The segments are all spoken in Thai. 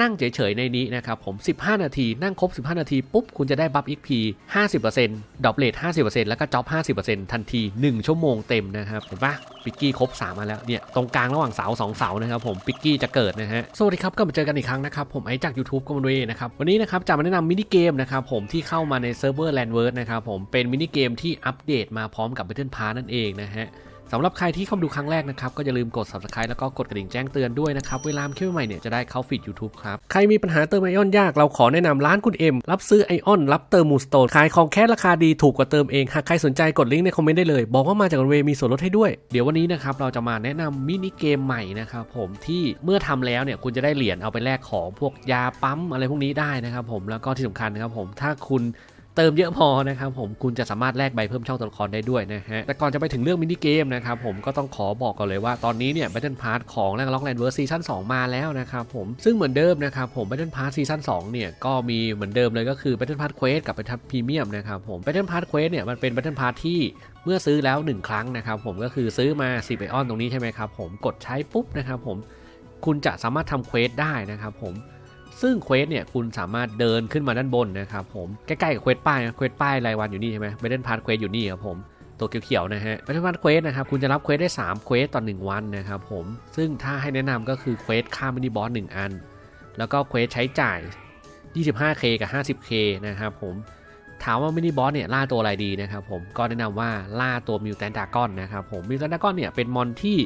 นั่งเฉยๆในนี้นะครับผม 15 นาที นั่งครบ 15 นาที ปุ๊บ คุณจะได้บัฟ XP 50%ดรอปเลท50%แล้วก็จ็อบ50%ทันที 1 ชั่วโมงเต็มนะครับเห็นปะปิกกี้ครบ 3 มาแล้วเนี่ย ตรงกลางระหว่างเสา2เสานะครับผมปิกกี้จะเกิดนะฮะสวัสดีครับก็มาเจอกันอีกครั้งนะครับผมไอจาก YouTube ก็มาด้วยนะครับวันนี้นะครับจะมาแนะนำมินิเกมนะครับผมที่เข้ามาในเซิร์ฟเวอร์ Landverse นะครับผมเป็นมินิเกมที่อัปเดตมาพร้อมกับ Battle Pass นั่นเองนะฮะ สำหรับใครที่เข้ามาดูครั้งแรกนะครับ ก็อย่าลืมกด subscribe แล้วก็กดกระดิ่งแจ้งเตือนด้วยนะครับ เวลาคลิปใหม่เนี่ยจะได้เข้าฟีด YouTube ครับ ใครมีปัญหาเติมไอออนยากเราขอแนะนำร้านคุณเอ็มรับซื้อไอออนรับเติมมูสโตนขายของแค่ราคาดีถูกกว่าเติมเองหากใครสนใจกดลิงก์ในคอมเมนต์ได้เลย บอกว่ามาจากเวมีส่วนลดให้ด้วย เดี๋ยววันนี้นะครับเราจะมาแนะนำมินิเกมใหม่นะครับผมที่เมื่อทำแล้วเนี่ยคุณจะได้เหรียญเอาไปแลกของพวกยาปั๊มอะไรพวกนี้ได้นะครับผมแล้วก็ที่สำคัญนะครับผมถ้าคุณ เติมเยอะพอนะครับผมคุณจะสามารถแลกใบเพิ่มช่องตัวละครได้ด้วยนะฮะแต่ก่อนจะไปถึงเรื่องมินิเกมนะครับผมก็ต้องขอบอกก่อนเลยว่าตอนนี้เนี่ย Battle Pass ของแรงล็อกแลนด์เวิร์ซีซั่น2มาแล้วนะครับผมซึ่งเหมือนเดิมนะครับผม Battle Pass ซีซั่น2เนี่ย ก็มีเหมือนเดิมเลยก็คือ Battle Pass Quest กับ Battle Pass Premium นะครับผม Battle Pass Quest เนี่ยมันเป็น Battle Pass ที่เมื่อซื้อแล้ว 1 ครั้งนะครับผมก็คือซื้อมา10ไอออนตรงนี้ใช่ไหมครับผมกดใช้ปุ๊บนะครับผมคุณจะสามารถทำเควสได้นะครับผม ซึ่งเควสเนี่ยคุณสามารถเดินขึ้นมาด้านบนนะครับผมใกล้ๆกับเควสป้ายนะเควสป้ายรายวันอยู่นี่ใช่ไหมเบเดนพาร์ทเควสอยู่นี่ครับผมตัวเขียวๆนะฮะเบเดนพาร์ทเควสนะครับคุณจะรับเควสได้3เควสต่อ1วันนะครับผมซึ่งถ้าให้แนะนำก็คือเควสฆ่ามินิบอส1อัน แล้วก็เควสใช้จ่าย 25k กับ 50k นะครับผมถามว่ามินิบอสเนี่ยล่าตัวอะไรดีนะครับผมก็แนะนำว่าล่าตัวมิวแทนดากอนนะครับผมมิวแทนดากอนเนี่ยเป็นมอนที่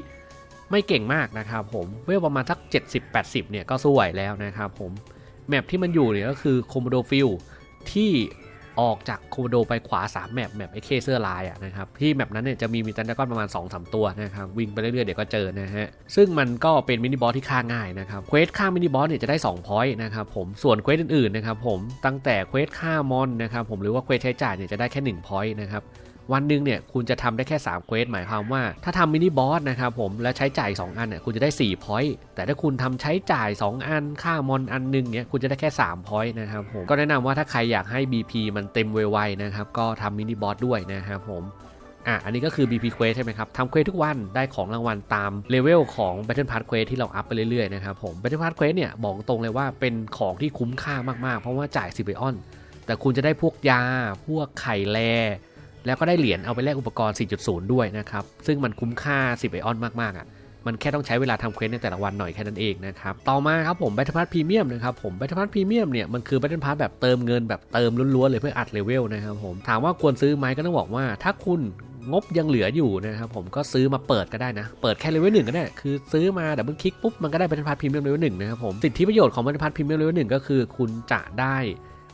ไม่เก่งมากนะครับผมเวลประมาณสัก 70-80 เนี่ยก็สู้ไหวแล้วนะครับผม แมปที่มันอยู่เนี่ยก็คือโคโมโดฟิลที่ออกจากโคโมโดไปขวา 3 แมปแมปไอเคเซอร์ไลน์อะนะครับที่แมปนั้นเนี่ยจะมีมีตันดากอนประมาณ 2-3 ตัวนะครับวิ่งไปเรื่อยๆ เดี๋ยวก็เจอนะฮะ ซึ่งมันก็เป็นมินิบอสที่ฆ่าง่ายนะครับเควสฆ่ามินิบอสเนี่ยจะได้2พอยต์นะครับผมส่วนเควสอื่นๆนะครับผมตั้งแต่เควสฆ่ามอนนะครับผมหรือว่าเควสใช้จ่ายเนี่ยจะได้แค่1พอยต์นะครับ วันหนึ่งเนี่ยคุณจะทำได้แค่3เควสหมายความว่า ถ้าทำมินิบอสนะครับผมแล้วใช้จ่าย 2 อันเนี่ยคุณจะได้4พอยต์แต่ถ้าคุณทำใช้จ่าย 2 อันค่ามอนอันหนึงเนี่ยคุณจะได้แค่3พอยต์นะครับผมก็แนะนำว่าถ้าใครอยากให้ BP มันเต็มไวๆนะครับก็ทำมินิบอสด้วยนะครับผมอะอันนี้ก็คือ BP Quest ใช่ไหมครับทำเควสทุกวันได้ของรางวัลตามเลเวลของ Battle Pass Quest ที่เราอัพไปเรื่อยๆนะครับผม Battle Pass Quest เนี่ยบอกตรงเลยว่าเป็นของที่คุ้มค่ามากๆ เพราะว่าจ่าย10ไอออน แต่คุณจะได้พวกยา พวกไข่แล แล้วก็ได้เหรียญเอาไปแลกอุปกรณ์ 4.0 ด้วยนะครับ ซึ่งมันคุ้มค่า 10 ไอออนมาก ๆ อะ มันแค่ต้องใช้เวลาทำเควสในแต่ละวันหน่อยแค่นั้นเองนะครับ ต่อมาครับผม Battle Pass Premium นะครับผม Battle Pass Premium เนี่ยมันคือ Battle Pass แบบเติมเงินแบบเติมล้วนๆเลยเพื่ออัดเลเวลนะครับผม ถามว่าควรซื้อไหมก็ต้องบอกว่า ถ้าคุณงบยังเหลืออยู่นะครับผมก็ซื้อมาเปิดก็ได้นะ เปิดแค่เลเวลหนึ่งก็ได้ คือซื้อมาดับเบิลคลิกปุ๊บมันก็ได้ Battle Pass Premium เลเวลหนึ่งนะครับผมสิทธิประโยชน์ของ Battle Pass Premium เลเวลหนึ่งก็คือ คุณจะได้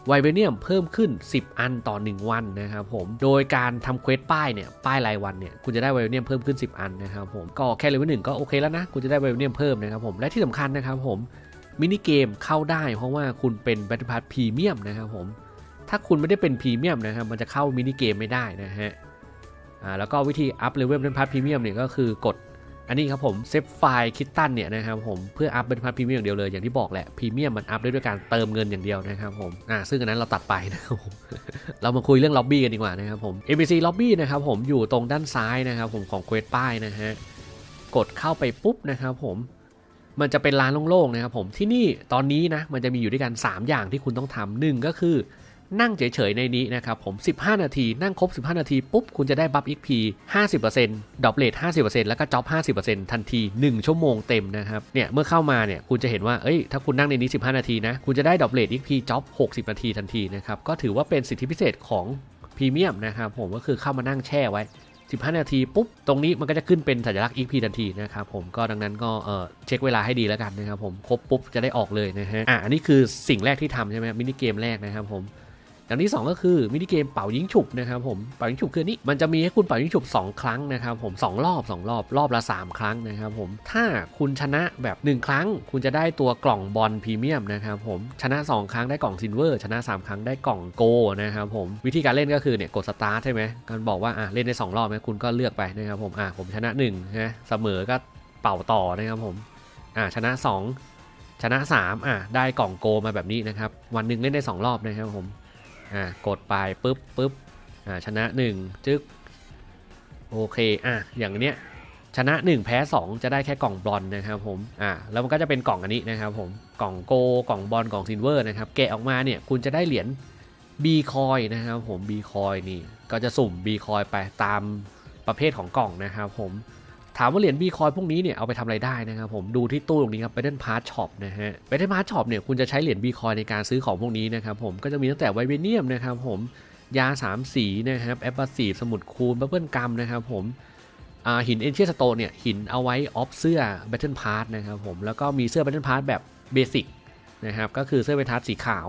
ไวเบเนียมเพิ่มขึ้น 10 อันต่อ 1 วันนะครับผม โดยการทำเควสป้ายเนี่ย ป้ายรายวันเนี่ย คุณจะได้ไวเบเนียมเพิ่มขึ้น 10 อันนะครับผม ก็แค่เลเวลหนึ่งก็โอเคแล้วนะ คุณจะได้ไวเบเนียมเพิ่มนะครับผม และที่สำคัญนะครับผม มินิเกมเข้าได้เพราะว่าคุณเป็น Battle Pass พรีเมียมนะครับผม ถ้าคุณไม่ได้เป็นพรีเมียมนะครับ มันจะเข้ามินิเกมไม่ได้นะฮะ อ่า แล้วก็วิธีอัพเลเวล Battle Pass พรีเมียมเนี่ยก็คือกด อันนี้ครับผมเซฟไฟล์คิตตันเนี่ยนะครับผมเพื่ออัพเป็นพัทพรีเมียมอย่างเดียวเลยอย่างที่บอกแหละพรีเมียมมันอัพได้ด้วยการเติมเงินอย่างเดียวนะครับผมอ่าซึ่งอันนั้นเราตัดไปนะครับผมเรามาคุยเรื่องล็อบบี้กันดีกว่านะครับผม ABC Lobby นะครับผมอยู่ตรงด้านซ้ายนะครับผมของเควสป้ายนะฮะกดเข้าไปปุ๊บนะครับผมมันจะเป็นลานโล่งๆนะครับผมที่นี่ตอนนี้นะมันจะมีอยู่ด้วยกัน 3 อย่างที่คุณต้องทำหนึ่งก็คือ นั่งเฉยๆในนี้นะครับผม 15 นาที นั่งครบ 15 นาที ปุ๊บ คุณจะได้บัฟ XP 50%ดอปเลท50%แล้วก็จ็อบ50%ทันที 1 ชั่วโมงเต็มนะครับ เนี่ย เมื่อเข้ามาเนี่ย คุณจะเห็นว่า เอ้ย ถ้าคุณนั่งในนี้ 15 นาทีนะ คุณจะได้ดอปเลท XP จ็อบ60 นาทีทันทีนะครับ ก็ถือว่าเป็นสิทธิพิเศษของพรีเมียมนะครับผม ก็คือเข้ามานั่งแช่ไว้15 นาที ปุ๊บ ตรงนี้มันก็จะขึ้นเป็นสัญลักษณ์ XP ทันทีนะครับผมก็ดังนั้นก็เออเช็คเวลาให้ดีแล้วกันนะครับผมครบปุ๊บจะได้ออกเลยนะฮะอะอันนี้คือสิ่งแรกที่ทำใช่ไหมมินิเกมแรกนะครับผม อย่างที่ 2 ก็คือมินิเกมเป่ายิงฉุบนะครับผมเป่ายิงฉุบคืออนนี้มันจะมีให้คุณเป่ายิงฉุบ 2 ครั้งนะครับผม2รอบ 2 รอบรอบละ 3 ครั้งนะครับผมถ้าคุณชนะแบบ 1 ครั้ง คุณจะได้ตัวกล่องบอลพรีเมียมนะครับผมชนะ 2 ครั้งได้กล่องซิลเวอร์ชนะ 3 ครั้งได้กล่องโกนะครับผมวิธีการเล่นก็คือเนี่ยกดสตาร์ทใช่ไหมกันบอกว่าอะเล่นได้2รอบไหมคุณก็เลือกไปนะครับผมอะผมชนะ1นะเสมอก็เป่าต่อนะครับผมอะชนะ 2 ชนะ3อะได้กล่องโกมาแบบนี้นะครับวันหนึ่งเล่นได้ 2 รอบนะครับผม อ่ากดไปปุ๊บปุ๊บอ่าชนะ 1 จึ๊กโอเคอะอย่างเนี้ยชนะ 1 แพ้ 2 จะได้แค่กล่องบอลนะครับผมอ่าแล้วมันก็จะเป็นกล่องอันนี้นะครับผมกล่องโกกล่องบอลกล่องซิลเวอร์นะครับแกะออกมาเนี่ยคุณจะได้เหรียญ B คอยนะครับผม B คอยนี่ก็จะสุ่ม B คอยไปตามประเภทของกล่องนะครับผม ถามว่าเหรียญ B คอยพวกนี้เนี่ยเอาไปทำอะไรได้นะครับผมดูที่ตู้ตรงนี้ครับ Battle Pass Shop นะฮะ Battle Pass Shop เนี่ยคุณจะใช้เหรียญ B คอยในการซื้อของพวกนี้นะครับผมก็จะมีตั้งแต่ไวเบเนียมนะครับผมยา 3 สีนะครับแอปเปิลสีสมุดคูณบับเบิลกัมนะครับผมหินเอนเชียสโตเนี่ยหินเอาไว้ออฟเสื้อ Battle Pass นะครับผมแล้วก็มีเสื้อ Battle Pass แบบเบสิกนะครับก็คือเสื้อ Battle Pass สีขาว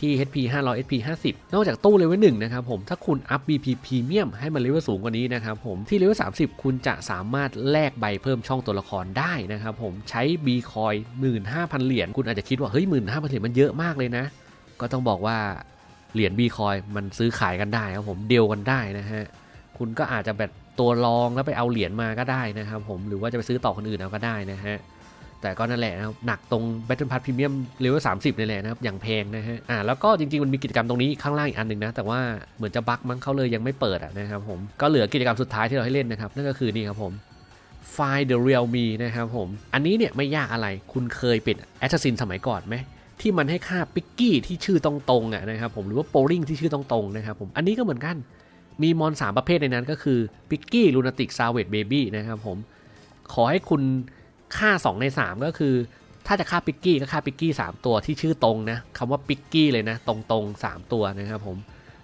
ที่ HP 500 HP 50 นอกจากตู้เลเวล1นะครับผมถ้าคุณอัพ BP Premium ให้มันเลเวลสูงกว่านี้นะครับผมที่เลเวล30 คุณจะสามารถแลกใบเพิ่มช่องตัวละครได้นะครับผมใช้ B Coin 15,000 เหรียญคุณอาจจะคิดว่าเฮ้ย15,000เหรียญมันเยอะมากเลยนะ ก็ต้องบอกว่าเหรียญ B Coin มันซื้อขายกันได้ครับผมเดียวกันได้นะฮะคุณก็อาจจะแบบตัวรองแล้วไปเอาเหรียญมาก็ได้นะครับผมหรือว่าจะไปซื้อต่อคนอื่นเอาก็ได้นะฮะ แต่ก็นั่นแหละนะครับ หนักตรง Battle Pass Premium Level 30นี่แหละนะครับ อย่างแพงนะฮะ อ่า แล้วก็จริง ๆ มันมีกิจกรรมตรงนี้ข้างล่างอีกอันหนึ่งนะ แต่ว่าเหมือนจะบั๊กมั้งเขาเลยยังไม่เปิดอะนะครับผม ก็เหลือกิจกรรมสุดท้ายที่เราให้เล่นนะครับ นั่นก็คือนี่ครับผม Find the Real Me นะครับผม อันนี้เนี่ยไม่ยากอะไร คุณเคยเป็น Assassin สมัยก่อนไหมที่มันให้ค่าปิกกี้ที่ชื่อตรงๆอะนะครับผม หรือว่าโปลิงที่ชื่อตรงๆนะครับผม อันนี้ก็เหมือนกัน มีมอนสามประเภทในนั้นก็คือปิกกี้ลูนาติกซาเวตเบบี้นะครับผม ขอให้คุณ ค่า 2 ใน 3 ก็คือ ถ้าจะค่าปิกกี้ก็ค่าปิกกี้ 3 ตัวที่ชื่อตรงนะคำว่าปิกกี้เลยนะ ตรงๆ 3 ตัวนะครับผม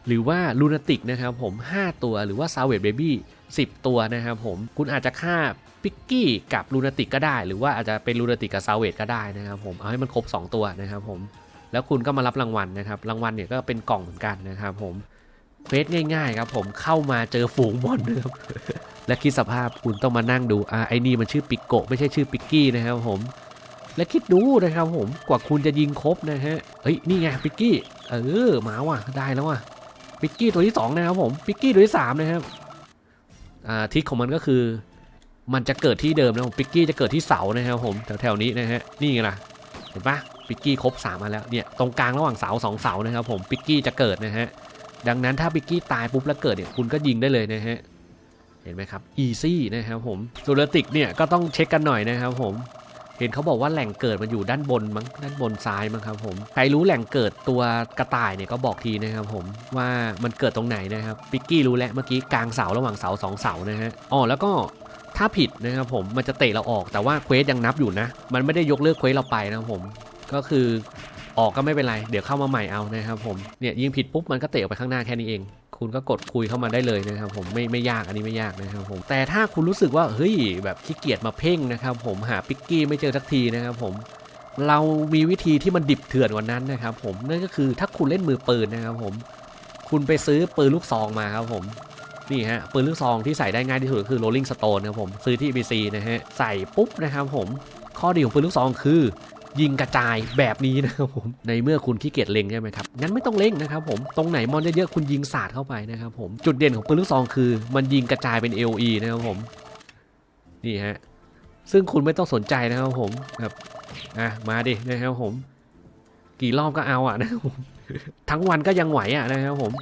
หรือว่าลูนาติกนะครับผม 5 ตัวหรือว่าซาเวตเบบี้10 ตัวนะครับผมคุณอาจจะค่าปิกกี้กับลูนาติกก็ได้ หรือว่าอาจจะเป็นลูนาติกกับซาเวตก็ได้นะครับผมเอาให้มันครบ 2 ตัวนะครับผมแล้วคุณก็มารับรางวัลนะครับ รางวัลเนี่ยก็เป็นกล่องเหมือนกันนะครับผมเควสง่ายๆครับผมเข้ามาเจอฝูงบอลนะครับ และคิดสภาพคุณต้องมานั่งดูอ่าไอ้นี่มันชื่อปิกโกไม่ใช่ชื่อปิกกี้นะครับผม และคิดดูนะครับผมกว่าคุณจะยิงครบนะฮะเฮ้ยนี่ไงปิกกี้เออมาว่ะได้แล้วว่ะปิกกี้ตัวที่สองนะครับผมปิกกี้ตัวที่สามนะครับอ่าทิศของมันก็คือ มันจะเกิดที่เดิมนะผมปิกกี้จะเกิดที่เสานะครับผมแถวๆนี้นะฮะนี่ไงล่ะเห็นปะปิกกี้ครบ3มาแล้วเนี่ยตรงกลางระหว่างเสาสองเสานะครับผมปิกกี้จะเกิดนะฮะดังนั้นถ้าปิกกี้ตายปุ๊บแล้วเกิดเนี่ยคุณก็ยิงได้เลยนะฮะ เห็นไหมครับอีซี่นะครับผมซูเรติกเนี่ยก็ต้องเช็คกันหน่อยนะครับผม เห็นเขาบอกว่าแหล่งเกิดมันอยู่ด้านบนมั้งด้านบนซ้ายมั้งครับผม ใครรู้แหล่งเกิดตัวกระต่ายเนี่ยก็บอกทีนะครับผมว่ามันเกิดตรงไหนนะครับปิกกี้รู้แล้วเมื่อกี้กลางเสาระหว่างเสาสองเสานะฮะอ๋อแล้วก็ถ้าผิดนะครับผมมันจะเตะเราออกแต่ว่าเควสยังนับอยู่นะ มันไม่ได้ยกเลิกเควสเราไปนะครับผมก็คือออกก็ไม่เป็นไร เดี๋ยวเข้ามาใหม่เอานะครับผมเนี่ยยิงผิดปุ๊บมันก็เตะออกไปข้างหน้าแค่นี้เอง คุณก็กดคุยเข้ามาได้เลยนะครับผมไม่ไม่ยากอันนี้ไม่ยากนะครับผมแต่ถ้าคุณรู้สึกว่าเฮ้ยแบบขี้เกียจมาเพ่งนะครับผมหาปิกกี้ไม่เจอสักทีนะครับผมเรามีวิธีที่มันดิบเถื่อนกว่านั้นนะครับผมนั่นก็คือถ้าคุณเล่นมือปืนนะครับผมคุณไปซื้อปืนลูกซองมาครับผมนี่ฮะปืนลูกซองที่ใส่ได้ง่ายที่สุดก็คือ Rolling Stone นะครับผมซื้อที่ BC นะฮะใส่ปุ๊บนะครับผมข้อดีของปืนลูกซองคือ ยิงกระจายแบบนี้นะครับผมในเมื่อคุณขี้เกียจเล็งใช่ไหมครับงั้นไม่ต้องเล็งนะครับผมตรงไหนมอนเยอะๆคุณยิงสาดเข้าไปนะครับผมจุดเด่นของปืนลูกซองคือ มันยิงกระจายเป็น AOE นะครับผมนี่ฮะซึ่งคุณไม่ต้องสนใจนะครับผมแบบอะมาดินะครับผม กี่รอบก็เอาอะนะครับผมทั้งวันก็ยังไหวอะนะครับผม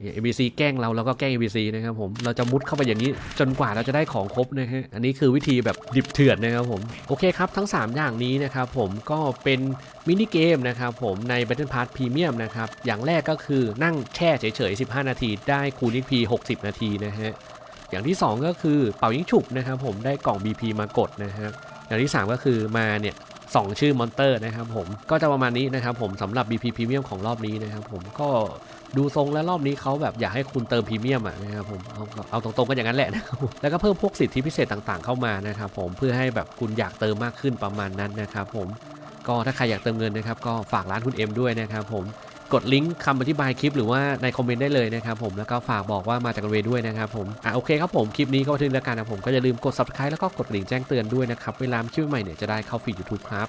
เนี่ย ABC แกล้งเราเราก็แกล้ง ABC นะครับผมเราจะมุดเข้าไปอย่างนี้จนกว่าเราจะได้ของครบนะฮะอันนี้คือวิธีแบบดิบเถื่อนนะครับผมโอเคครับทั้ง 3 อย่างนี้นะครับผมก็เป็นมินิเกมนะครับผมใน Battle Pass Premium นะครับอย่างแรกก็คือนั่งแช่เฉยๆ 15 นาที ได้คูณ XP 60 นาทีนะฮะอย่างที่ 2 ก็คือเป่ายิงฉุบนะครับผมได้กล่อง BP มากดนะฮะอย่างที่ 3 ก็คือมาเนี่ย สองชื่อมอนเตอร์นะครับผมก็จะประมาณนี้นะครับผมสำหรับ BP Premium ของรอบนี้นะครับผมก็ดูทรงและรอบนี้เขาแบบอยากให้คุณเติมพรีเมียมอะนะครับผมเอาเอาตรงๆกันอย่างนั้นแหละนะครับผมแล้วก็เพิ่มพวกสิทธิพิเศษต่างๆเข้ามานะครับผมเพื่อให้แบบคุณอยากเติมมากขึ้นประมาณนั้นนะครับผมก็ถ้าใครอยากเติมเงินนะครับก็ฝากร้านคุณเอ็มด้วยนะครับผม กดลิงก์คำอธิบายคลิปหรือว่าในคอมเมนต์ได้เลยนะครับผมแล้วก็ฝากบอกว่ามาจากกันเวด้วยนะครับผมอะโอเคครับผมคลิปนี้ก็มาถึงแล้วกันนะผมก็อย่าลืมกด subscribe แล้วก็กดกระดิ่งแจ้งเตือนด้วยนะครับเวลาคลิปใหม่เนี่ยจะได้เข้าฟีดยูทูบครับ